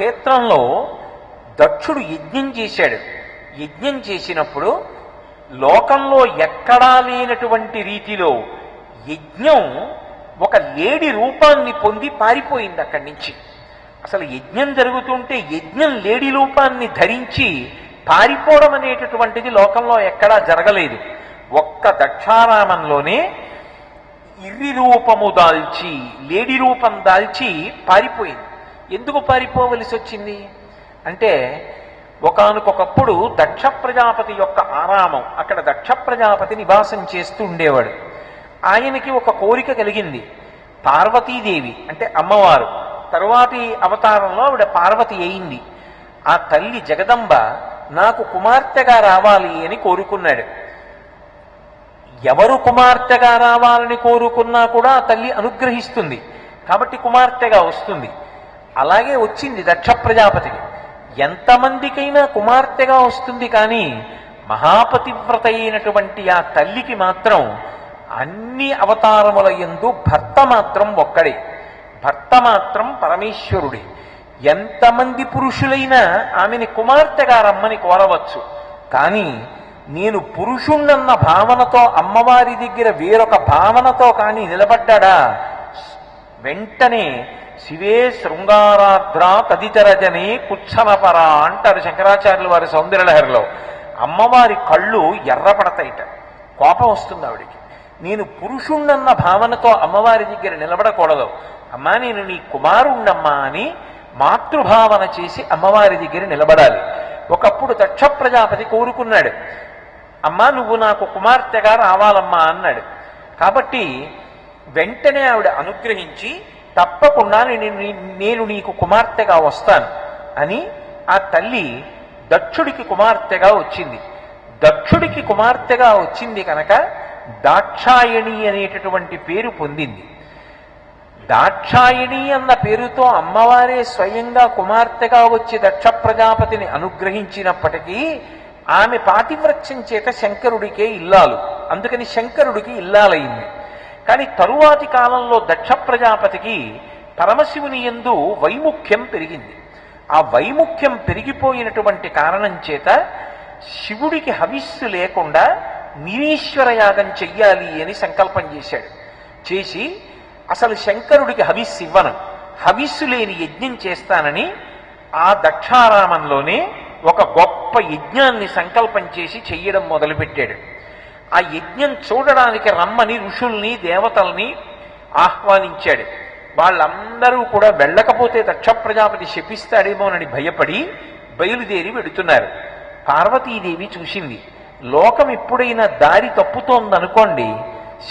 క్షేత్రంలో దక్షుడు యజ్ఞం చేశాడు. యజ్ఞం చేసినప్పుడు లోకంలో ఎక్కడా లేనటువంటి రీతిలో యజ్ఞం ఒక లేడి రూపాన్ని పొంది పారిపోయింది అక్కడి నుంచి. అసలు యజ్ఞం జరుగుతుంటే యజ్ఞం లేడి రూపాన్ని ధరించి పారిపోవడం అనేటటువంటిది లోకంలో ఎక్కడా జరగలేదు. ఒక్క దక్షారామంలోనే ఇర్రి రూపము దాల్చి లేడి రూపం దాల్చి పారిపోయింది. ఎందుకు పారిపోవలసి వచ్చింది? అంటే ఒకనకొకప్పుడు దక్ష ప్రజాపతి యొక్క ఆరామం అక్కడ దక్ష ప్రజాపతి నివాసం చేస్తూ ఉండేవాడు. ఆయనకి ఒక కోరిక కలిగింది. పార్వతీదేవి అంటే అమ్మవారు. తరువాతి అవతారంలో ఆవిడ పార్వతి అయింది. ఆ తల్లి జగదంబ నాకు కుమార్తెగా రావాలి అని కోరుకున్నాడు. ఎవరు కుమార్తెగా రావాలని కోరుకున్నా కూడా ఆ తల్లి అనుగ్రహిస్తుంది. కాబట్టి కుమార్తెగా వస్తుంది. అలాగే వచ్చింది దక్ష ప్రజాపతికి ఎంతమందికైనా కుమార్తెగా వస్తుంది కానీ మహాపతివ్రత అయినటువంటి ఆ తల్లికి మాత్రం అన్ని అవతారముల యందు భర్త మాత్రం ఒక్కడే. భర్త మాత్రం పరమేశ్వరుడే. ఎంతమంది పురుషులైనా ఆమెని కుమార్తెగా రమ్మని కోరవచ్చు. కానీ నేను పురుషుణ్ణన్న భావనతో అమ్మవారి దగ్గర వేరొక భావనతో కానీ నిలబడ్డా వెంటనే శివే శృంగారాధ్ర తదితరజని కుచ్చనపర అంటారు శంకరాచార్యులు వారి సౌందర్యలహరిలో. అమ్మవారి కళ్ళు ఎర్రపడతాయిట. కోపం వస్తుంది ఆవిడికి. నేను పురుషుణ్ణన్న భావనతో అమ్మవారి దగ్గర నిలబడకూడదు. అమ్మా నేను నీ కుమారుణ్ణమ్మా అని మాతృభావన చేసి అమ్మవారి దగ్గర నిలబడాలి. ఒకప్పుడు దక్ష ప్రజాపతి కోరుకున్నాడు. అమ్మా నువ్వు నాకు కుమార్తెగా రావాలమ్మా అన్నాడు. కాబట్టి వెంటనే ఆవిడ అనుగ్రహించి తప్పకుండా నేను నేను నీకు కుమార్తెగా వస్తాను అని ఆ తల్లి దక్షుడికి కుమార్తెగా వచ్చింది. దక్షుడికి కుమార్తెగా వచ్చింది కనుక దాక్షాయణి అనేటటువంటి పేరు పొందింది. దాక్షాయణి అన్న పేరుతో అమ్మవారే స్వయంగా కుమార్తెగా వచ్చి దక్ష ప్రజాపతిని అనుగ్రహించినప్పటికీ ఆమె పాతివ్రత్యం చేత శంకరుడికే ఇల్లాలు. అందుకని శంకరుడికి ఇల్లాలైంది కానీ తరువాతి కాలంలో దక్ష ప్రజాపతికి పరమశివుని యందు వైముఖ్యం పెరిగింది. ఆ వైముఖ్యం పెరిగిపోయినటువంటి కారణం చేత శివుడికి హవిస్సు లేకుండా నిరీశ్వర యాగం చెయ్యాలి అని సంకల్పం చేశాడు. చేసి అసలు శంకరుడికి హవిస్సు ఇవ్వను. హవిస్సు లేని యజ్ఞం చేస్తానని ఆ దక్షారామంలోనే ఒక గొప్ప యజ్ఞాన్ని సంకల్పం చేసి చెయ్యడం మొదలుపెట్టాడు. ఆ యజ్ఞం చూడడానికి రమ్మని ఋషుల్ని దేవతల్ని ఆహ్వానించాడు. వాళ్ళందరూ కూడా వెళ్ళకపోతే దక్ష ప్రజాపతి శపిస్తాడేమోనని భయపడి బయలుదేరి వెడుతున్నారు. పార్వతీదేవి చూసింది లోకం ఎప్పుడైనా దారి తప్పుతోందనుకోండి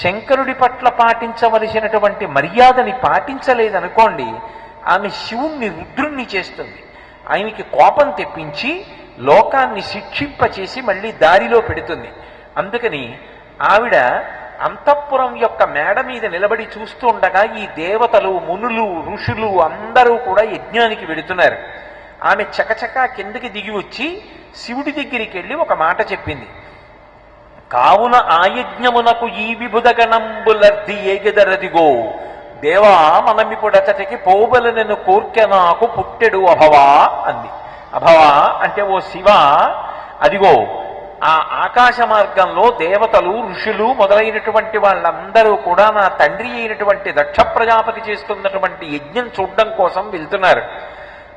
శంకరుడి పట్ల పాటించవలసినటువంటి మర్యాదని పాటించలేదనుకోండి ఆమె శివుణ్ణి రుద్రుణ్ణి చేస్తుంది. ఆయనకి కోపం తెప్పించి లోకాన్ని శిక్షింపచేసి మళ్ళీ దారిలో పెడుతుంది. అందుకని ఆవిడ అంతఃపురం యొక్క మేడ మీద నిలబడి చూస్తూ ఉండగా ఈ దేవతలు మునులు ఋషులు అందరూ కూడా యజ్ఞానికి వెడుతున్నారు ఆమె చకచకా కిందకి దిగి వచ్చి శివుడి దగ్గరికి వెళ్ళి ఒక మాట చెప్పింది. కావున ఆయజ్ఞమునకు ఈ విభుదగణంబులర్ది ఏగెదరదిగో దేవా మనమిప్పుడతటికి పోబలనను కోర్కె నాకు పుట్టెడు అభవా అంది. అభవా అంటే ఓ శివ అదిగో ఆ ఆకాశ మార్గంలో దేవతలు ఋషులు మొదలైనటువంటి వాళ్ళందరూ కూడా నా తండ్రి అయినటువంటి దక్ష ప్రజాపతి చేస్తున్నటువంటి యజ్ఞం చూడడం కోసం వెళ్తున్నారు.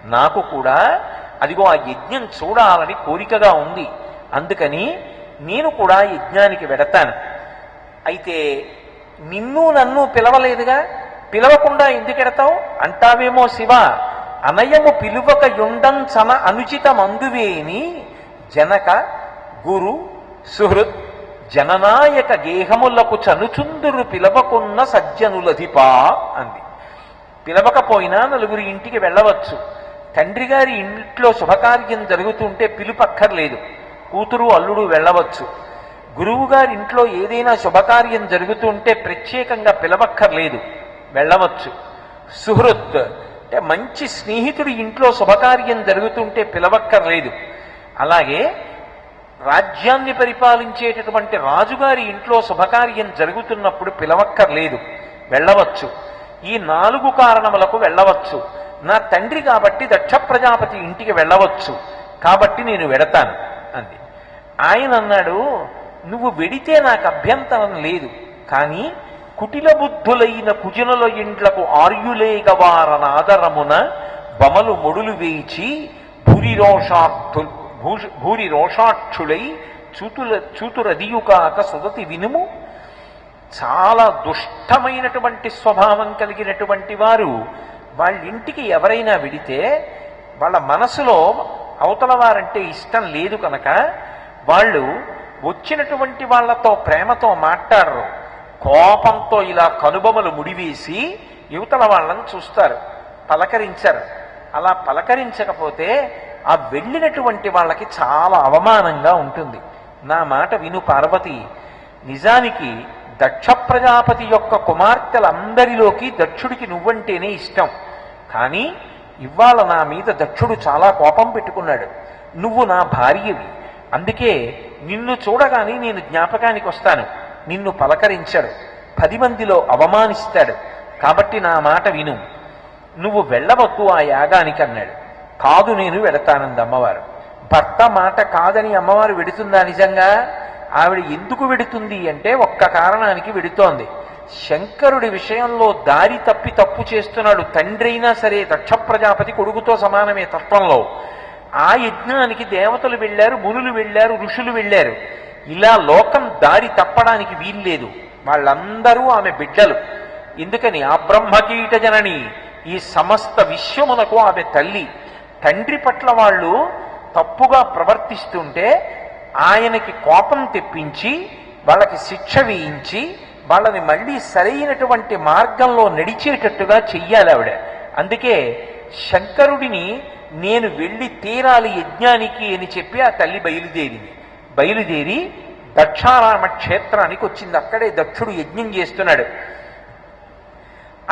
నాకు కూడా అదిగో ఆ యజ్ఞం చూడాలని కోరికగా ఉంది. అందుకని నేను కూడా యజ్ఞానికి వెడతాను. అయితే నిన్ను నన్ను పిలవలేదుగా? పిలవకుండా ఎందుకెడతావు అంటావేమో శివ అనయము పిలువక యుండంచన అనుచిత మందువేని జనక గురు సుహృత్ జననాయక గేహములకు చనుచుందురు పిలవకున్న సజ్జనులధిపా అంది. పిలవకపోయినా నలుగురి ఇంటికి వెళ్ళవచ్చు. తండ్రి గారి ఇంట్లో శుభకార్యం జరుగుతుంటే పిలుపక్కర్లేదు. కూతురు అల్లుడు వెళ్ళవచ్చు. గురువు గారి ఇంట్లో ఏదైనా శుభకార్యం జరుగుతుంటే ప్రత్యేకంగా పిలవక్కర్లేదు. వెళ్ళవచ్చు. సుహృత్ అంటే మంచి స్నేహితుడి ఇంట్లో శుభకార్యం జరుగుతుంటే పిలవక్కర్లేదు. అలాగే రాజ్యాన్ని పరిపాలించేటటువంటి రాజుగారి ఇంట్లో శుభకార్యం జరుగుతున్నప్పుడు పిలవక్కర్లేదు. వెళ్ళవచ్చు. ఈ నాలుగు కారణములకు వెళ్ళవచ్చు. నా తండ్రి కాబట్టి దక్ష ప్రజాపతి ఇంటికి వెళ్ళవచ్చు. కాబట్టి నేను వెడతాను అంది. ఆయన అన్నాడు నువ్వు వెడితే నాకు అభ్యంతరం లేదు. కానీ కుటిల బుద్ధులైన కుజనుల ఇండ్లకు ఆర్యులేగవారనాదరమున బమలు మొడులు వేయిచి భూరి భూ భూరి రోషాక్షుడై చూతుల చూతురదియుకాక సుదతి వినుము. చాలా దుష్టమైనటువంటి స్వభావం కలిగినటువంటి వారు వాళ్ళ ఇంటికి ఎవరైనా విడితే వాళ్ళ మనసులో అవతల వారంటే ఇష్టం లేదు కనుక వాళ్ళు వచ్చినటువంటి వాళ్ళతో ప్రేమతో మాట్లాడరు. కోపంతో ఇలా కనుబొమలు ముడివేసి యువతల వాళ్ళని చూస్తారు పలకరించరు. అలా పలకరించకపోతే ఆ వెళ్ళినటువంటి వాళ్ళకి చాలా అవమానంగా ఉంటుంది. నా మాట విను పార్వతి. నిజానికి దక్ష ప్రజాపతి యొక్క కుమార్తెలందరిలోకి దక్షుడికి నువ్వంటేనే ఇష్టం. కానీ ఇవాళ నా మీద దక్షుడు చాలా కోపం పెట్టుకున్నాడు. నువ్వు నా భార్యవి. అందుకే నిన్ను చూడగానే నేను జ్ఞాపకానికి వస్తాను. నిన్ను పలకరించాడు. పది మందిలో అవమానిస్తాడు. కాబట్టి నా మాట విను. నువ్వు వెళ్ళవద్దు ఆ యాగానికి అన్నాడు. కాదు నేను వెడతానంది అమ్మవారు. భర్త మాట కాదని అమ్మవారు వెడుతుందా నిజంగా? ఆవిడ ఎందుకు వెడుతుంది అంటే ఒక్క కారణానికి వెడుతోంది. శంకరుడి విషయంలో దారి తప్పి తప్పు చేస్తున్నాడు. తండ్రి అయినా సరే దక్ష ప్రజాపతి కొడుకుతో సమానమే తత్వంలో. ఆ యజ్ఞానికి దేవతలు వెళ్ళారు మునులు వెళ్ళారు ఋషులు వెళ్ళారు. ఇలా లోకం దారి తప్పడానికి వీల్లేదు. వాళ్ళందరూ ఆమె బిడ్డలు. ఎందుకని? ఆ బ్రహ్మకీట జనని ఈ సమస్త విశ్వమునకు ఆమె తల్లి. తండ్రి పట్ల వాళ్ళు తప్పుగా ప్రవర్తిస్తుంటే ఆయనకి కోపం తెప్పించి వాళ్ళకి శిక్ష వేయించి వాళ్ళని మళ్ళీ సరైనటువంటి మార్గంలో నడిచేటట్టుగా చెయ్యాలి ఆవిడ. అందుకే శంకరుడిని నేను వెళ్ళి తీరాలి యజ్ఞానికి అని చెప్పి ఆ తల్లి బయలుదేరింది. బయలుదేరి దక్షారామ క్షేత్రానికి వచ్చింది. అక్కడే దక్షుడు యజ్ఞం చేస్తున్నాడు.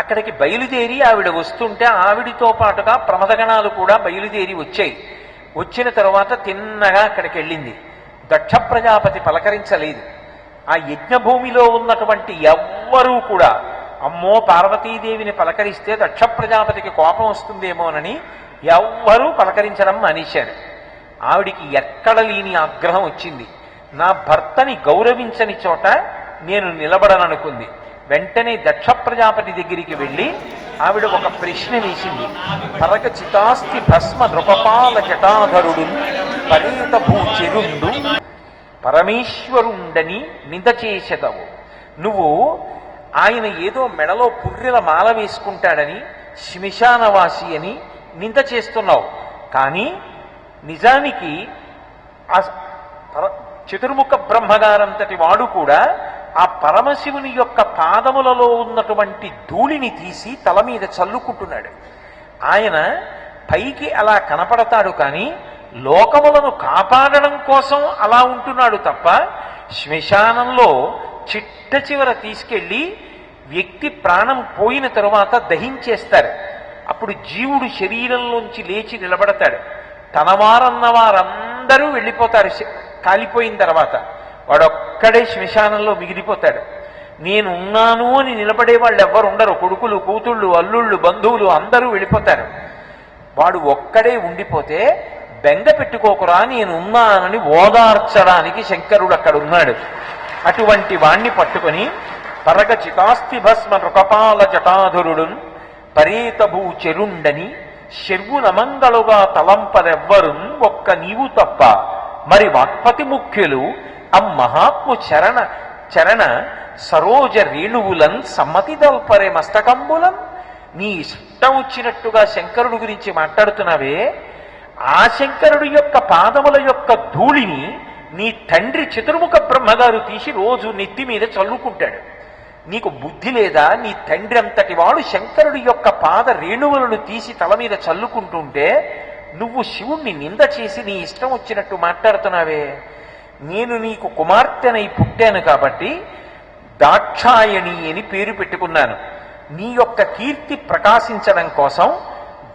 అక్కడికి బయలుదేరి ఆవిడ వస్తుంటే ఆవిడితో పాటుగా ప్రమదగణాలు కూడా బయలుదేరి వచ్చాయి. వచ్చిన తరువాత తిన్నగా అక్కడికి వెళ్ళింది దక్ష ప్రజాపతి పలకరించలేదు. ఆ యజ్ఞభూమిలో ఉన్నటువంటి ఎవ్వరూ కూడా అమ్మో పార్వతీదేవిని పలకరిస్తే దక్ష ప్రజాపతికి కోపం వస్తుందేమోనని ఎవ్వరూ పలకరించడం మానేశారు. ఆవిడికి ఎక్కడ లేని ఆగ్రహం వచ్చింది. నా భర్తని గౌరవించని చోట నేను నిలబడననుకుంది. వెంటనే దక్ష ప్రజాపతి దగ్గరికి వెళ్ళి ఆవిడ ఒక ప్రశ్న వేసింది. పరగ చితాస్తి భస్మ నృపపాల జటాధరుడు పరీత భూచెరుండు పరమేశ్వరుండని నింద చేసేదవు. నువ్వు ఆయన ఏదో మెడలో పుర్రెల మాల వేసుకుంటాడని శ్మశానవాసి అని నింద చేస్తున్నావు. కానీ నిజానికి ఆ చతుర్ముఖ బ్రహ్మగారంతటి వాడు కూడా ఆ పరమశివుని యొక్క పాదములలో ఉన్నటువంటి ధూళిని తీసి తల మీద చల్లుకుంటున్నాడు. ఆయన పైకి అలా కనపడతాడు కానీ లోకములను కాపాడడం కోసం అలా ఉంటున్నాడు తప్ప శ్మశానంలో చిట్ట చివర తీసుకెళ్ళి వ్యక్తి ప్రాణం పోయిన తరువాత దహించేస్తారు. అప్పుడు జీవుడు శరీరంలోంచి లేచి నిలబడతాడు. తనవారన్న వారందరూ వెళ్ళిపోతారు. కాలిపోయిన తర్వాత. వాడొక్కడే శ్మశానంలో మిగిలిపోతాడు. నేను ఉన్నాను అని నిలబడే వాళ్ళు ఎవ్వరు ఉండరు. కొడుకులు కూతుళ్ళు అల్లుళ్ళు బంధువులు అందరూ వెళ్ళిపోతారు. వాడు ఒక్కడే ఉండిపోతే బెంగ పెట్టుకోకురా నేను ఉన్నానని ఓదార్చడానికి శంకరుడు అక్కడ ఉన్నాడు అటువంటి వాణ్ణి పట్టుకొని పరగ చితాస్తి భస్మ నృకపాల జటాధురుడు పరేతభూ చెరుండని శర్వునమంగళుగా తలంపరెవ్వరు ఒక్క నీవు తప్ప మరి వాక్పతి ముఖ్యులు అమ్మహాత్ము చరణ చరణ సరోజ రేణువులన్ సమ్మతిదల్పరే మస్తకంబులం. నీ ఇష్టం వచ్చినట్టుగా శంకరుడు గురించి మాట్లాడుతున్నావే. ఆ శంకరుడు యొక్క పాదముల యొక్క ధూళిని నీ తండ్రి చతుర్ముఖ బ్రహ్మగారు తీసి రోజు నెత్తి మీద చల్లుకుంటాడు. నీకు బుద్ధి లేదా? నీ తండ్రి అంతటి వాడు శంకరుడి యొక్క పాద రేణువులను తీసి తల మీద చల్లుకుంటుంటే నువ్వు శివుణ్ణి నింద చేసి నీ ఇష్టం వచ్చినట్టు మాట్లాడుతున్నావే. నేను నీకు కుమార్తెనై పుట్టాను కాబట్టి దాక్షాయణి అని పేరు పెట్టుకున్నాను. నీ యొక్క కీర్తి ప్రకాశించడం కోసం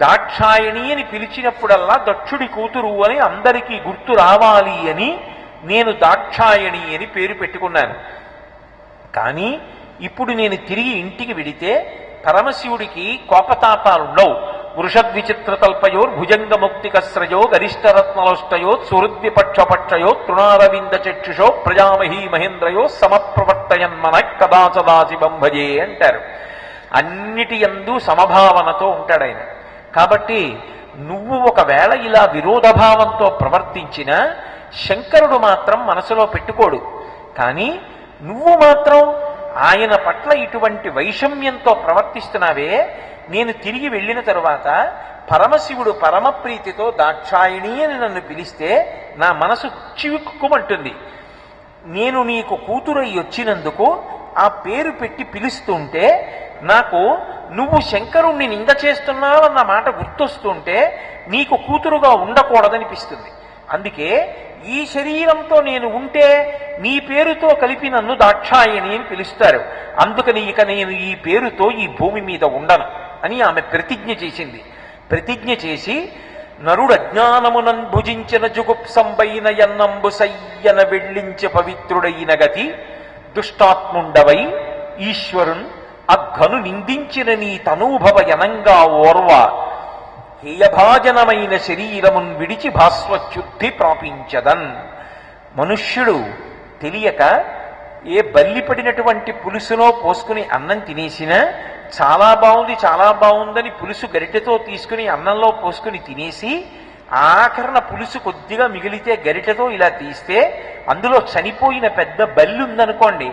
దాక్షాయణి అని పిలిచినప్పుడల్లా దక్షుడి కూతురు అని అందరికీ గుర్తు రావాలి అని నేను దాక్షాయణి అని పేరు పెట్టుకున్నాను. కానీ ఇప్పుడు నేను తిరిగి ఇంటికి వెడితే పరమశివుడికి కోపతాపాలుండవు. వృషద్విచిత్రతల్పయోర్ భుజంగముక్తికస్రయో గరిష్టరత్నలోష్టయో సుహృద్విపక్షపక్షయో తృణారవింద చక్షుషో ప్రజామహీ మహేంద్రయో సమప్రవర్తయన్మన కదాచదాసి భజే అంటారు. అన్నిటి యందు సమభావనతో ఉంటాడు ఆయన కాబట్టి నువ్వు ఒకవేళ ఇలా విరోధభావంతో ప్రవర్తించినా శంకరుడు మాత్రం మనసులో పెట్టుకోడు. కానీ నువ్వు మాత్రం ఆయన పట్ల ఇటువంటి వైషమ్యంతో ప్రవర్తిస్తున్నావే నేను తిరిగి వెళ్ళిన తరువాత పరమశివుడు పరమప్రీతితో దాక్షాయిణి అని నన్ను పిలిస్తే నా మనసు చివుక్కుమంటుంది. నేను నీకు కూతురై వచ్చినందుకు ఆ పేరు పెట్టి పిలుస్తుంటే నాకు నువ్వు శంకరుణ్ణి నింద చేస్తున్నావన్న మాట గుర్తొస్తుంటే నీకు కూతురుగా ఉండకూడదనిపిస్తుంది. అందుకే ఈ శరీరంతో నేను ఉంటే నీ పేరుతో కలిపి నన్ను దాక్షాయణి అని పిలుస్తారు. అందుకని ఇక నేను ఈ పేరుతో ఈ భూమి మీద ఉండను అని ఆమె ప్రతిజ్ఞ చేసింది. ప్రతిజ్ఞ చేసి నరుడు అజ్ఞానమునం భుజించిన జుగుప్సంబైన ఎన్నంబు సయ్యన వెళ్ళించ పవిత్రుడైన గతి దుష్టాత్ముండవై ఈశ్వరున్ అఘను నిందించిన నీ తనూభవ ఎనంగా ఓర్వ హేయభాజనమైన శరీరమున్ విడిచి భాస్వచ్యుద్ధి ప్రాపించదన్. మనుష్యుడు తెలియక ఏ బల్లి పడినటువంటి పులుసులో పోసుకుని అన్నం తినేసినా చాలా బాగుంది చాలా బాగుందని పులుసు గరిటెతో తీసుకుని అన్నంలో పోసుకుని తినేసి ఆఖరణ పులుసు కొద్దిగా మిగిలితే గరిటెతో ఇలా తీస్తే అందులో చనిపోయిన పెద్ద బల్లి ఉందనుకోండి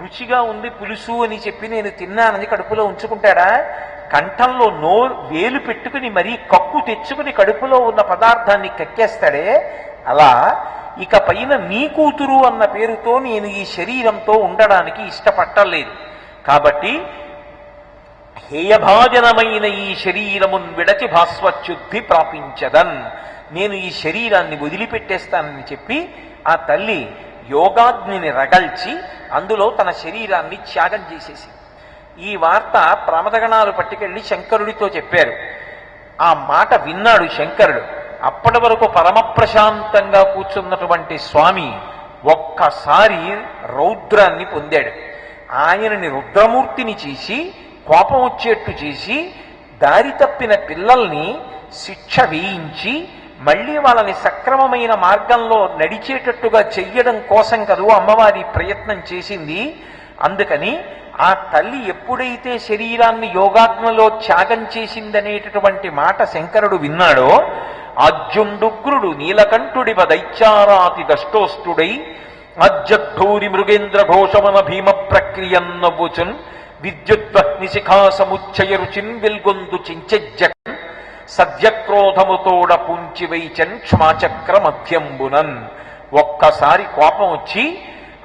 రుచిగా ఉంది పులుసు అని చెప్పి నేను తిన్నానని కడుపులో ఉంచుకుంటాడా? కంఠంలో నో వేలు పెట్టుకుని మరీ కక్కు తెచ్చుకుని కడుపులో ఉన్న పదార్థాన్ని కక్కేస్తాడే అలా ఇక పైన నీ కూతురు అన్న పేరుతో నేను ఈ శరీరంతో ఉండడానికి ఇష్టపట్టలేదు కాబట్టి హేయభాజనమైన ఈ శరీరమున్ విడచి భాస్వచ్యుద్ధి ప్రాపించదన్. నేను ఈ శరీరాన్ని వదిలిపెట్టేస్తానని చెప్పి ఆ తల్లి యోగాగ్నిని రగల్చి అందులో తన శరీరాన్ని త్యాగం చేసేసి ఈ వార్త ప్రమదగణాలు పట్టుకెళ్ళి శంకరుడితో చెప్పారు. ఆ మాట విన్నాడు శంకరుడు. అప్పటి వరకు పరమప్రశాంతంగా కూర్చున్నటువంటి స్వామి ఒక్కసారి రౌద్రాన్ని పొందాడు. ఆయనని రుద్రమూర్తిని చేసి కోపం వచ్చేట్టు చేసి దారి తప్పిన పిల్లల్ని శిక్ష వేయించి మళ్ళీ వాళ్ళని సక్రమమైన మార్గంలో నడిచేటట్టుగా చెయ్యడం కోసం కదూ అమ్మవారి ప్రయత్నం చేసింది. అందుకని ఆ తల్లి ఎప్పుడైతే శరీరాన్ని యోగాగ్నలో త్యాగం చేసిందనేటటువంటి మాట శంకరుడు విన్నాడో అర్జుండుగ్రుడు నీలకంఠుడివ దైత్యారాతి దష్టోష్టుడై అజ్జద్ధూరి మృగేంద్ర ఘోషమన భీమ ప్రక్రియన్నవ్వుచున్ విద్యుద్వహ్ని శిఖా సముచ్చయ రుచిన్ వెల్గొందు చించెజ్జకన్ సద్యక్రోధముతోడ పుంచి వైచన్ క్షమాచక్ర మధ్యంబునన్ ఒక్కసారి కోపం వచ్చి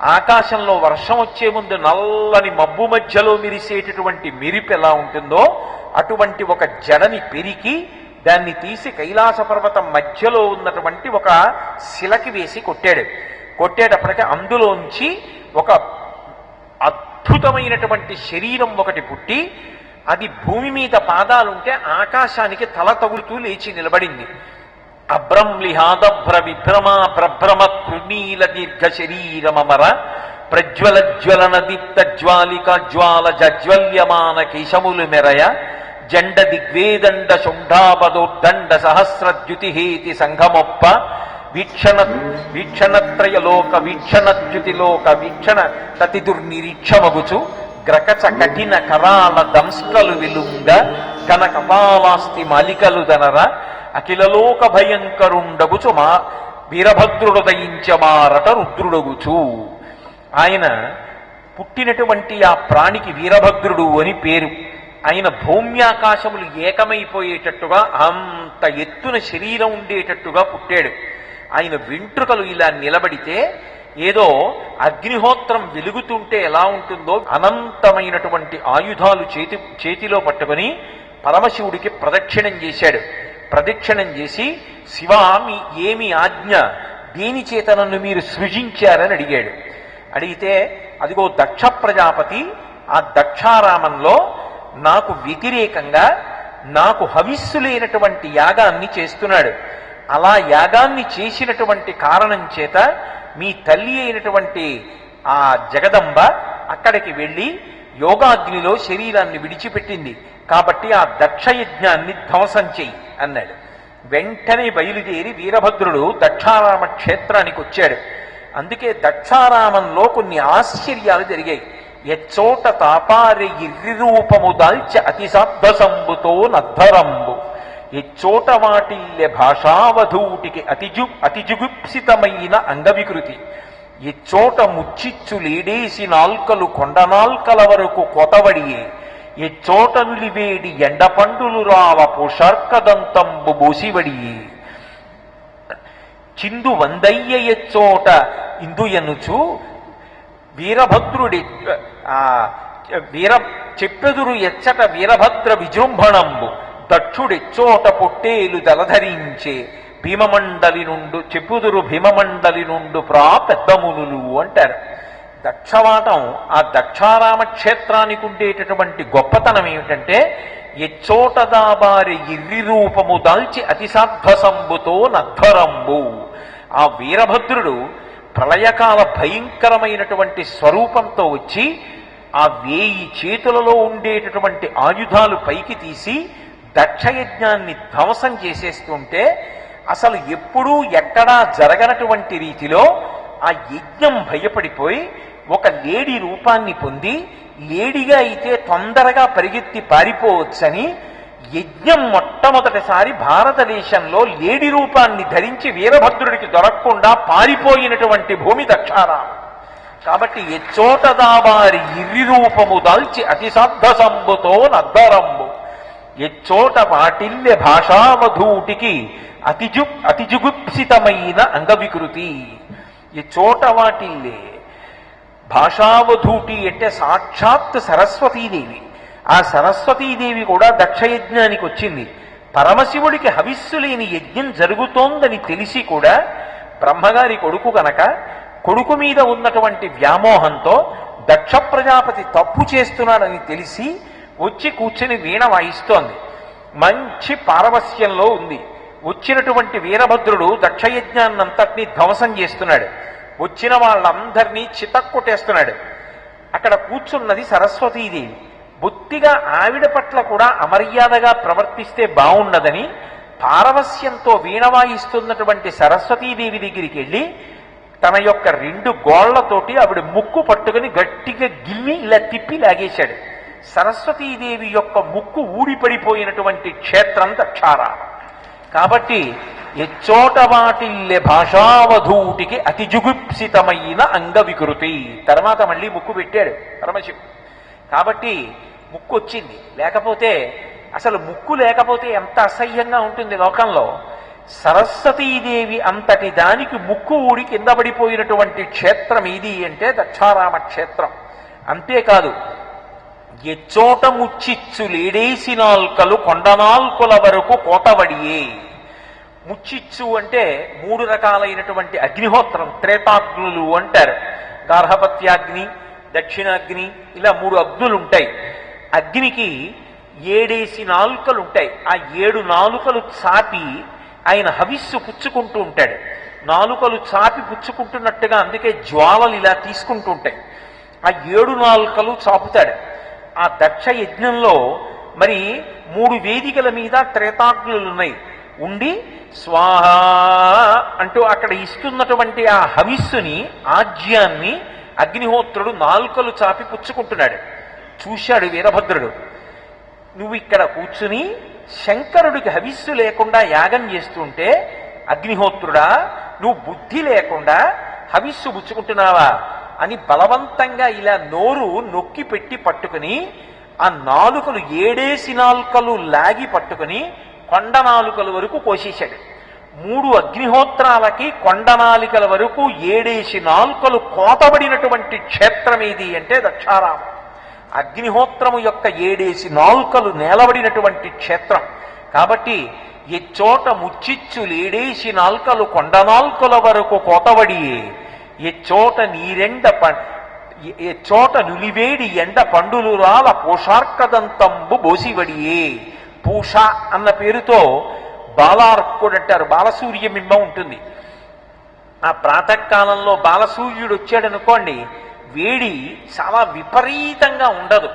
ఆకాశంలో వర్షం వచ్చే ముందు నల్లని మబ్బు మధ్యలో మిరిసేటటువంటి మెరిపు ఎలా ఉంటుందో అటువంటి ఒక జడని పెరికి దాన్ని తీసి కైలాస పర్వతం మధ్యలో ఉన్నటువంటి ఒక శిలకి వేసి కొట్టాడు. కొట్టేటప్పటికి అందులోంచి ఒక అద్భుతమైనటువంటి శరీరం ఒకటి పుట్టి అది భూమి మీద పాదాలుంటే ఆకాశానికి తల తగులుతూ లేచి నిలబడింది. అభ్రంలిహాదభ్ర విభ్రమ ప్రభ్రమ కృణీల దీర్ఘ శరీరమర ప్రజ్వల జ్వలన దీప్త జ్వాలిక జ్వాల జజ్వల్యమాన కేశములు మెరయ జండ దిగ్వేదండ శుంఠాపదోద్దండ సహస్రద్యుతిహేతి సంఘమొప్ప వీక్షణ వీక్షణత్రయలోక వీక్షణద్యుతిలోక వీక్షణద్యుతి లోక వీక్షణ తతిదుర్నిరీక్షమగుచు గ్రకచ కఠిన కరాల దంస్కలు విలుంగ కనకపాలాస్తి మాలికలు దనర అఖిలలోక భయంకరుండగుచు మా వీరభద్రుడు దయించమారట రుద్రుడగుచు ఆయన పుట్టినటువంటి ఆ ప్రాణికి వీరభద్రుడు అని పేరు. ఆయన భౌమ్యాకాశములు ఏకమైపోయేటట్టుగా అంత ఎత్తున శరీరం ఉండేటట్టుగా పుట్టాడు. ఆయన వెంట్రుకలు ఇలా నిలబడితే ఏదో అగ్నిహోత్రం వెలుగుతుంటే ఎలా ఉంటుందో అనంతమైనటువంటి ఆయుధాలు చేతి చేతిలో పట్టుకొని పరమశివుడికి ప్రదక్షిణం చేశాడు. ప్రదక్షిణం చేసి శివామి ఏమి ఆజ్ఞ? దేని చేత నన్ను మీరు సృజించారని అడిగాడు. అడిగితే అదిగో దక్ష ప్రజాపతి ఆ దక్షారామంలో నాకు వ్యతిరేకంగా నాకు హవిస్సు లేనటువంటి యాగాన్ని చేస్తున్నాడు. అలా యాగాన్ని చేసినటువంటి కారణం చేత మీ తల్లి అయినటువంటి ఆ జగదంబ అక్కడికి వెళ్ళి యోగాగ్నిలో శరీరాన్ని విడిచిపెట్టింది. కాబట్టి ఆ దక్షయజ్ఞాన్ని ధ్వంసం చెయ్యి అన్నాడు. వెంటనే బయలుదేరి వీరభద్రుడు దక్షారామ క్షేత్రానికి వచ్చాడు. అందుకే దక్షారామంలో కొన్ని ఆశ్చర్యాలు జరిగాయి. ఎచ్చోట తాపారి ఇర్రి రూపము దాల్చె నద్ధరంబు. ఎచ్చోట వాటిల్లె భాషావధూటికి అతిజు అతిజుగుప్సితమైన అంగవికృతి. ఎచ్చోట ముచ్చిచ్చు లేడేసి నాల్కలు కొండనాల్కల వరకు కొతవడియే ఎచ్చోట నులివేడి ఎండపండులు రావ పుషర్కదంతంబు బోసివడి చిందు వందయ్య ఎచ్చోట ఇందు ఎనుచు వీరభద్రుడి ఆ వీర చెప్పెదురు ఎచ్చట వీరభద్ర విజృంభణంబు దక్షుడెచ్చోట పొట్టేలు దలధరించే భీమమండలి నుండు చెప్పుదురు భీమమండలి నుండు ప్రా పెద్దమునులు అంటారు. దక్షవాటం ఆ దక్షారామ క్షేత్రానికి ఉండేటటువంటి గొప్పతనం ఏమిటంటే ఎచ్చోటదాబారి ఇర్రి రూపము దాల్చి అతిసాధ్వసంబుతో నధ్వరంబు ఆ వీరభద్రుడు ప్రళయకాల భయంకరమైనటువంటి స్వరూపంతో వచ్చి ఆ వేయి చేతులలో ఉండేటటువంటి ఆయుధాలు పైకి తీసి దక్షయజ్ఞాన్ని ధ్వంసం చేసేస్తుంటే అసలు ఎప్పుడూ ఎక్కడా జరగనటువంటి రీతిలో ఆ యజ్ఞం భయపడిపోయి ఒక లేడి రూపాన్ని పొంది లేడిగా అయితే తొందరగా పరిగెత్తి పారిపోవచ్చని యజ్ఞం మొట్టమొదటిసారి భారతదేశంలో లేడి రూపాన్ని ధరించి వీరభద్రుడికి దొరకకుండా పారిపోయినటువంటి భూమి దక్షారామం. కాబట్టి ఎచ్చోట దావారి ఇర్రి రూపము దాల్చి అతిశాబ్దసంబుతో నద్దరంబు. ఎచ్చోట పాటిల్య భాషావధూటికి అతిజు అతిజుగుప్సితమైన అంగవికృతి. ఎచ్చోట వాటిల్లే. భాషావధూటి అంటే సాక్షాత్ సరస్వతీదేవి. ఆ సరస్వతీదేవి కూడా దక్షయజ్ఞానికి వచ్చింది. పరమశివుడికి హవిస్సు లేని యజ్ఞం జరుగుతోందని తెలిసి కూడా బ్రహ్మగారి కొడుకు గనక కొడుకు మీద ఉన్నటువంటి వ్యామోహంతో దక్ష ప్రజాపతి తప్పు చేస్తున్నాడని తెలిసి వచ్చి కూర్చుని వీణ వాయిస్తోంది. మంచి పారవస్యంలో ఉంది. వచ్చినటువంటి వీరభద్రుడు దక్షయజ్ఞాన్నంతటినీ ధ్వంసం చేస్తున్నాడు. వచ్చిన వాళ్ళందరినీ చితక్కొట్టేస్తున్నాడు అక్కడ కూర్చున్నది సరస్వతీదేవి. బొత్తిగా ఆవిడ పట్ల కూడా అమర్యాదగా ప్రవర్తిస్తే బాగుండదని పారవస్యంతో వీణ వాయిస్తున్నటువంటి సరస్వతీదేవి దగ్గరికి వెళ్ళి తన యొక్క రెండు గోళ్ళతోటి ఆవిడ ముక్కు పట్టుకుని గట్టిగా గిల్లి ఇలా తిప్పి లాగేశాడు. సరస్వతీదేవి యొక్క ముక్కు ఊడిపడిపోయినటువంటి క్షేత్రం దక్షారా కాబట్టి ఎచ్చోటవాటిల్లె భాషావధూటికి అతి జుగుప్సితమైన అంగవికృతి. తర్వాత మళ్ళీ ముక్కు పెట్టాడు పరమశివుడు. కాబట్టి ముక్కు వచ్చింది లేకపోతే అసలు ముక్కు లేకపోతే ఎంత అసహ్యంగా ఉంటుంది లోకంలో. సరస్వతీదేవి అంతటి దానికి ముక్కు ఊడి కింద పడిపోయినటువంటి క్షేత్రం ఇది అంటే దక్షారామ క్షేత్రం అంతేకాదు ఎచ్చోట ముచ్చిచ్చు లేడేసి నాల్కలు కొండనాల్కుల వరకు కోతవడియే ముచ్చిచ్చు అంటే మూడు రకాలైనటువంటి అగ్నిహోత్రం త్రేతాగ్నులు అంటారు. గార్హపత్యాగ్ని దక్షిణాగ్ని ఇలా మూడు అగ్నులు ఉంటాయి అగ్నికి ఏడేసి నాలుకలు ఉంటాయి ఆ ఏడు నాలుకలు చాపి ఆయన హవిస్సు పుచ్చుకుంటూ ఉంటాడు. నాలుకలు చాపి పుచ్చుకుంటున్నట్టుగా అందుకే జ్వాలలు ఇలా తీసుకుంటూ ఉంటాయి. ఆ ఏడు నాలుకలు చాపుతాడు. ఆ దక్ష యజ్ఞంలో మరి మూడు వేదికల మీద త్రేతాగ్నులు ఉన్నాయి ఉండి స్వాహ అంటూ అక్కడ ఇస్తున్నటువంటి ఆ హవిస్సుని ఆజ్యాన్ని అగ్నిహోత్రుడు నాలుకలు చాపి పుచ్చుకుంటున్నాడు. చూశాడు వీరభద్రుడు. నువ్వు ఇక్కడ కూర్చుని శంకరుడికి హవిస్సు లేకుండా యాగం చేస్తుంటే అగ్నిహోత్రుడా నువ్వు బుద్ధి లేకుండా హవిస్సు పుచ్చుకుంటున్నావా? అని బలవంతంగా ఇలా నోరు నొక్కి పెట్టి పట్టుకుని ఆ నాలుకలు ఏడేసి నాలుకలు లాగి పట్టుకుని కొండ నాలుకల వరకు కోసేశాడు. మూడు అగ్నిహోత్రాలకి కొండ నాలికల వరకు ఏడేసి నాలుకలు కోతబడినటువంటి క్షేత్రం ఏది అంటే దక్షారామం. అగ్నిహోత్రము యొక్క ఏడేసి నాలుకలు నేలబడినటువంటి క్షేత్రం. కాబట్టి ఎచ్చోట ముచ్చిచ్చు లేడేసి నాల్కలు కొండనాల్కల వరకు కోతబడి ఎచ్చోట నీరెండ ప ఎచ్చోట నులివేడి ఎండ పండులు రాల పోషార్కదంతంబు బోసివడియే. పూష అన్న పేరుతో బాలార్కుడు అంటారు. బాలసూర్యమిమ్మ ఉంటుంది. ఆ ప్రాతకాలంలో బాలసూర్యుడు వచ్చాడనుకోండి వేడి చాలా విపరీతంగా ఉండదు.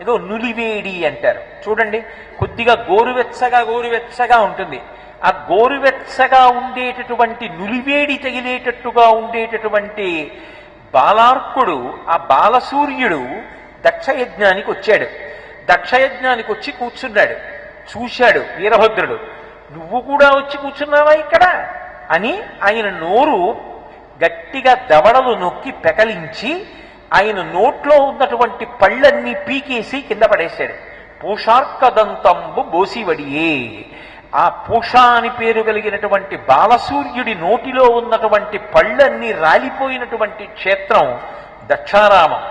ఏదో నులివేడి అంటారు. చూడండి కొద్దిగా గోరువెచ్చగా గోరువెచ్చగా ఉంటుంది. ఆ గోరువెచ్చగా ఉండేటటువంటి నులివేడి తగిలేటట్టుగా ఉండేటటువంటి బాలార్కుడు ఆ బాలసూర్యుడు దక్షయజ్ఞానికి వచ్చాడు. దక్షయజ్ఞానికి వచ్చి కూర్చున్నాడు. చూశాడు వీరభద్రుడు. నువ్వు కూడా వచ్చి కూర్చున్నావా ఇక్కడ? అని ఆయన నోరు గట్టిగా దవడలు నొక్కి పెకలించి ఆయన నోట్లో ఉన్నటువంటి పళ్ళన్నీ పీకేసి కింద పడేశాడు. పూషార్కదంతంబు బోసివడియే ఆ పూష అని పేరు కలిగినటువంటి బాలసూర్యుడి నోటిలో ఉన్నటువంటి పళ్ళన్నీ రాలిపోయినటువంటి క్షేత్రం దక్షారామం.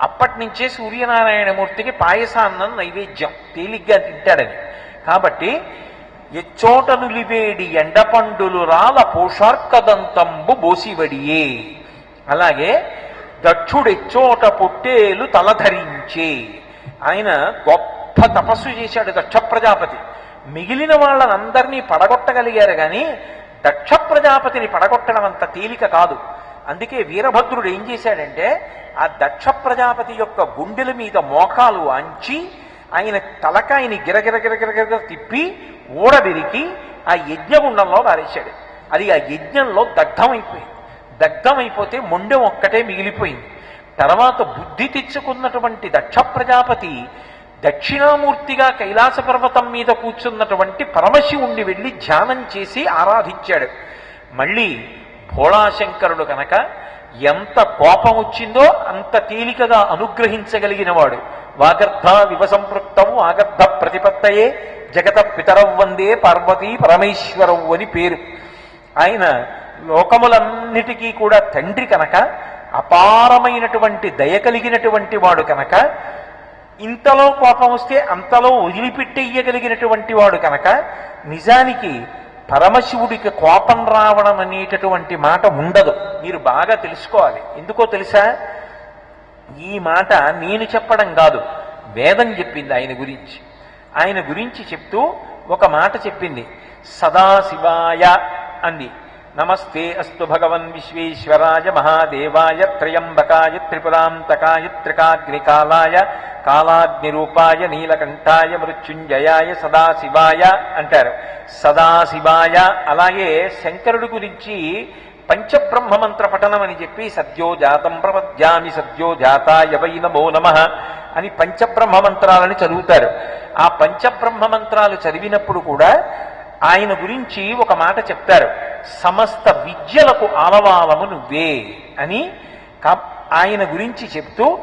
అప్పటి నుంచే సూర్యనారాయణమూర్తికి పాయసాన్నం నైవేద్యం. తేలిగ్గా తింటాడని కాబట్టి ఎచ్చోట నులివేడి ఎండపండులు రాల పోషార్కదంతంబు బోసివడియే. అలాగే దక్షుడెచ్చోట పొట్టేలు తలధరించే. ఆయన గొప్ప తపస్సు చేశాడు దక్ష ప్రజాపతి మిగిలిన వాళ్ళనందరినీ పడగొట్టగలిగారు కానీ దక్ష ప్రజాపతిని పడగొట్టడం అంత తేలిక కాదు. అందుకే వీరభద్రుడు ఏం చేశాడంటే ఆ దక్ష ప్రజాపతి యొక్క గుండెల మీద మోకాలు అంచి ఆయన తలకాయని గిరగిరగిరగిరగిర తిప్పి ఊడబిరికి ఆ యజ్ఞగుండంలో పారేశాడు అది ఆ యజ్ఞంలో దగ్ధమైపోయింది. దగ్ధమైపోతే మొండెం ఒక్కటే మిగిలిపోయింది. తర్వాత బుద్ధి తెచ్చుకున్నటువంటి దక్ష ప్రజాపతి దక్షిణామూర్తిగా కైలాస పర్వతం మీద కూర్చున్నటువంటి పరమశివుణ్ణి వెళ్ళి ధ్యానం చేసి ఆరాధించాడు. మళ్ళీ భోళాశంకరుడు కనుక ఎంత కోపం వచ్చిందో అంత తేలికగా అనుగ్రహించగలిగిన వాడు వాగర్ధ వివసంపృక్తము ఆగర్ధ ప్రతిపత్తయే జగత పితరవ్వందే పార్వతీ పరమేశ్వరవు అని పేరు. ఆయన లోకములన్నిటికీ కూడా తండ్రి కనుక అపారమైనటువంటి దయ కలిగినటువంటి వాడు కనుక ఇంతలో కోపం వస్తే అంతలో వదిలిపెట్టేయగలిగినటువంటి వాడు కనుక నిజానికి పరమశివుడికి కోపం రావడం అనేటటువంటి మాట ఉండదు. మీరు బాగా తెలుసుకోవాలి. ఎందుకో తెలుసా? ఈ మాట నేను చెప్పడం కాదు. వేదం చెప్పింది ఆయన గురించి. ఆయన గురించి చెప్తూ ఒక మాట చెప్పింది. సదాశివాయ అంది. నమస్తే అస్తు భగవన్ విశ్వేశ్వరాయ మహాదేవాయ త్రయంబకాయ త్రిపురాంతకాయ త్రికాగ్నికాలాయ కాలాగ్నిరూపాయ నీలకంఠాయ మృత్యుంజయాయ సదాశివాయ అంటారు. సదాశివాయ అలాగే శంకరుడి గురించి పంచబ్రహ్మ మంత్ర పఠనం అని చెప్పి సద్యో జాతం ప్రపద్యామి సద్యో జాతాయ వై నమో నమ అని పంచబ్రహ్మ మంత్రాలని చదువుతారు. ఆ పంచబ్రహ్మ మంత్రాలు చదివినప్పుడు కూడా ఆయన గురించి ఒక మాట చెప్తారు. సమస్త విద్యలకు ఆలవాలము నువ్వే అని ఆయన గురించి చెప్తూ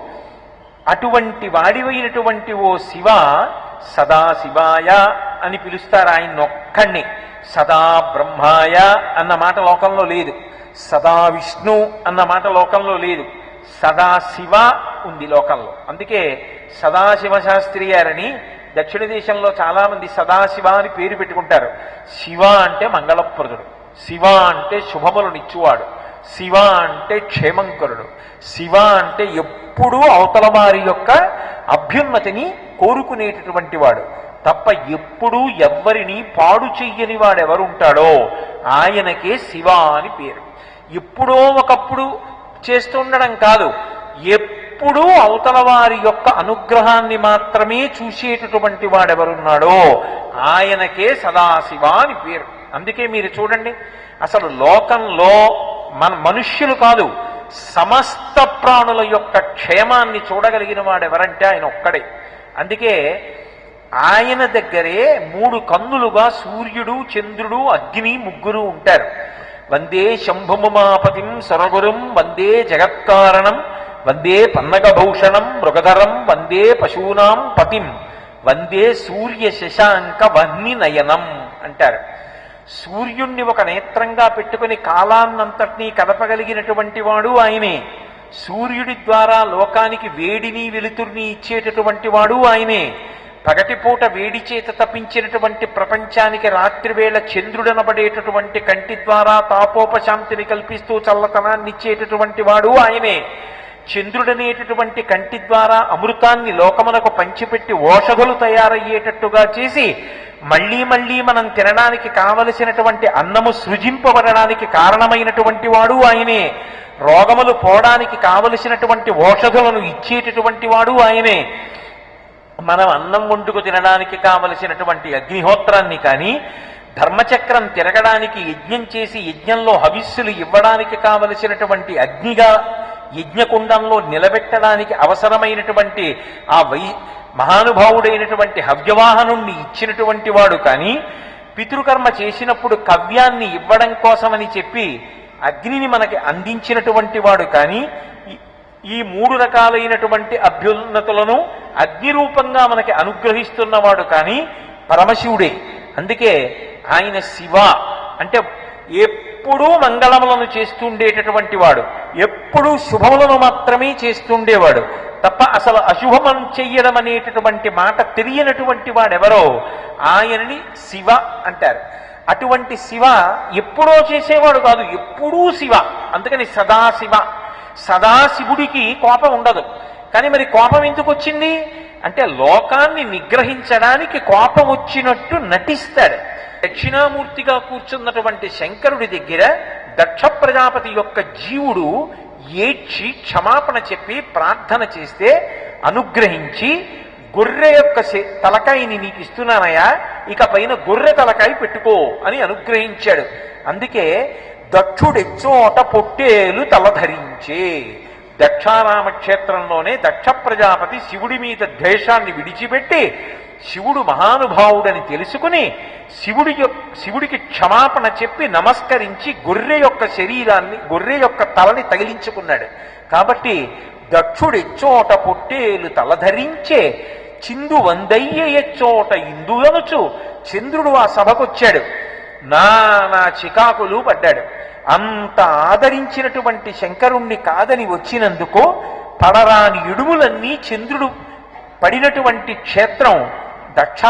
అటువంటి వాడివైనటువంటి ఓ శివ సదాశివాయ అని పిలుస్తారు ఆయన ఒక్కడిని సదా బ్రహ్మాయ అన్న మాట లోకంలో లేదు. సదా విష్ణు అన్న మాట లోకంలో లేదు. సదా శివ ఉంది లోకంలో. అందుకే సదాశివ శాస్త్రి గారని దక్షిణ దేశంలో చాలామంది సదాశివ అని పేరు పెట్టుకుంటారు. శివ అంటే మంగళప్రదుడు. శివ అంటే శుభములనిచ్చువాడు శివ అంటే క్షేమంకరుడు. శివ అంటే ఎప్పుడూ అవతల వారి యొక్క అభ్యున్నతిని కోరుకునేటటువంటి వాడు. తప్ప ఎప్పుడూ ఎవ్వరిని పాడు చెయ్యని వాడెవరుంటాడో ఆయనకే శివ అని పేరు. ఎప్పుడో ఒకప్పుడు చేస్తుండడం కాదు. ఎప్పుడూ అవతల వారి యొక్క అనుగ్రహాన్ని మాత్రమే చూసేటటువంటి వాడెవరున్నాడో ఆయనకే సదాశివ అని పేరు. అందుకే మీరు చూడండి అసలు లోకంలో మన మనుష్యులు కాదు సమస్త ప్రాణుల యొక్క క్షేమాన్ని చూడగలిగిన వాడెవరంటే ఆయన ఒక్కడే. అందుకే ఆయన దగ్గరే మూడు కన్నులుగా సూర్యుడు చంద్రుడు అగ్ని ముగ్గురు ఉంటారు. వందే శంభుమాపతిం సరగురుం వందే జగత్కారణం వందే పన్నగభూషణం మృగధరం వందే పశూనాం పతిం వందే సూర్య శశాంక వహ్ని నయనం అంటారు. సూర్యుణ్ణి ఒక నేత్రంగా పెట్టుకుని కాలాన్నంతటినీ కదపగలిగినటువంటి వాడు ఆయనే. సూర్యుడి ద్వారా లోకానికి వేడిని వెలుతురుని ఇచ్చేటటువంటి వాడు ఆయనే. పగటిపూట వేడి చేత తప్పించినటువంటి ప్రపంచానికి రాత్రివేళ చంద్రుడనబడేటటువంటి కంటి ద్వారా తాపోపశాంతిని కల్పిస్తూ చల్లతనాన్ని ఇచ్చేటటువంటి వాడు ఆయనే. చంద్రుడనేటటువంటి కంటి ద్వారా అమృతాన్ని లోకమునకు పంచిపెట్టి ఓషధులు తయారయ్యేటట్టుగా చేసి మళ్ళీ మళ్ళీ మనం తినడానికి కావలసినటువంటి అన్నము సృజింపబడడానికి కారణమైనటువంటి వాడు ఆయనే. రోగములు పోవడానికి కావలసినటువంటి ఔషధులను ఇచ్చేటటువంటి వాడు ఆయనే. మనం అన్నం వండుకు తినడానికి కావలసినటువంటి అగ్నిహోత్రాన్ని కానీ ధర్మచక్రం తిరగడానికి యజ్ఞం చేసి యజ్ఞంలో హవిస్సులు ఇవ్వడానికి కావలసినటువంటి అగ్నిగా యజ్ఞకుండంలో నిలబెట్టడానికి అవసరమైనటువంటి ఆ వై మహానుభావుడైనటువంటి హవ్యవాహనుణ్ణి ఇచ్చినటువంటి వాడు కానీ పితృకర్మ చేసినప్పుడు కవ్యాన్ని ఇవ్వడం కోసమని చెప్పి అగ్నిని మనకి అందించినటువంటి వాడు కానీ ఈ- మూడు రకాలైనటువంటి అభ్యున్నతులను అగ్ని రూపంగా మనకి అనుగ్రహిస్తున్నవాడు కానీ పరమశివుడే. అందుకే ఆయన శివ అంటే ఎప్పుడూ మంగళములను చేస్తుండేటటువంటి వాడు. ఎప్పుడూ శుభములను మాత్రమే చేస్తుండేవాడు తప్ప అసలు అశుభమం చెయ్యడం అనేటటువంటి మాట తెలియనటువంటి వాడెవరో ఆయనని శివ అంటారు. అటువంటి శివ ఎప్పుడో చేసేవాడు కాదు ఎప్పుడూ శివ. అందుకని సదాశివ. సదాశివుడికి కోపం ఉండదు. కానీ మరి కోపం ఎందుకు వచ్చింది? అంటే లోకాన్ని నిగ్రహించడానికి కోపం వచ్చినట్టు నటిస్తాడు. దక్షిణామూర్తిగా కూర్చున్నటువంటి శంకరుడి దగ్గర దక్ష ప్రజాపతి యొక్క జీవుడు ఏడ్చి క్షమాపణ చెప్పి ప్రార్థన చేస్తే అనుగ్రహించి గొర్రె యొక్క తలకాయని నీకు ఇస్తున్నానయ్యా ఇక పైన గొర్రె తలకాయ పెట్టుకో అని అనుగ్రహించాడు. అందుకే దక్షుడెచ్చోట పొట్టేలు తలధరించే దక్షారామ క్షేత్రంలోనే దక్ష ప్రజాపతి శివుడి మీద ద్వేషాన్ని విడిచిపెట్టి శివుడు మహానుభావుడని తెలుసుకుని శివుడి శివుడికి క్షమాపణ చెప్పి నమస్కరించి గొర్రె యొక్క శరీరాన్ని గొర్రె యొక్క తలని తగిలించుకున్నాడు. కాబట్టి దక్షుడెచ్చోట పొట్టేలు తలధరించే చిందు వందయ్య ఎచ్చోట ఇందులనుచు చంద్రుడు ఆ సభకొచ్చాడు. నానా చికాకులు పడ్డాడు. అంత ఆదరించినటువంటి శంకరుణ్ణి కాదని వచ్చినందుకు పడరాని ఇడుములన్నీ చంద్రుడు పడినటువంటి క్షేత్రం దక్ష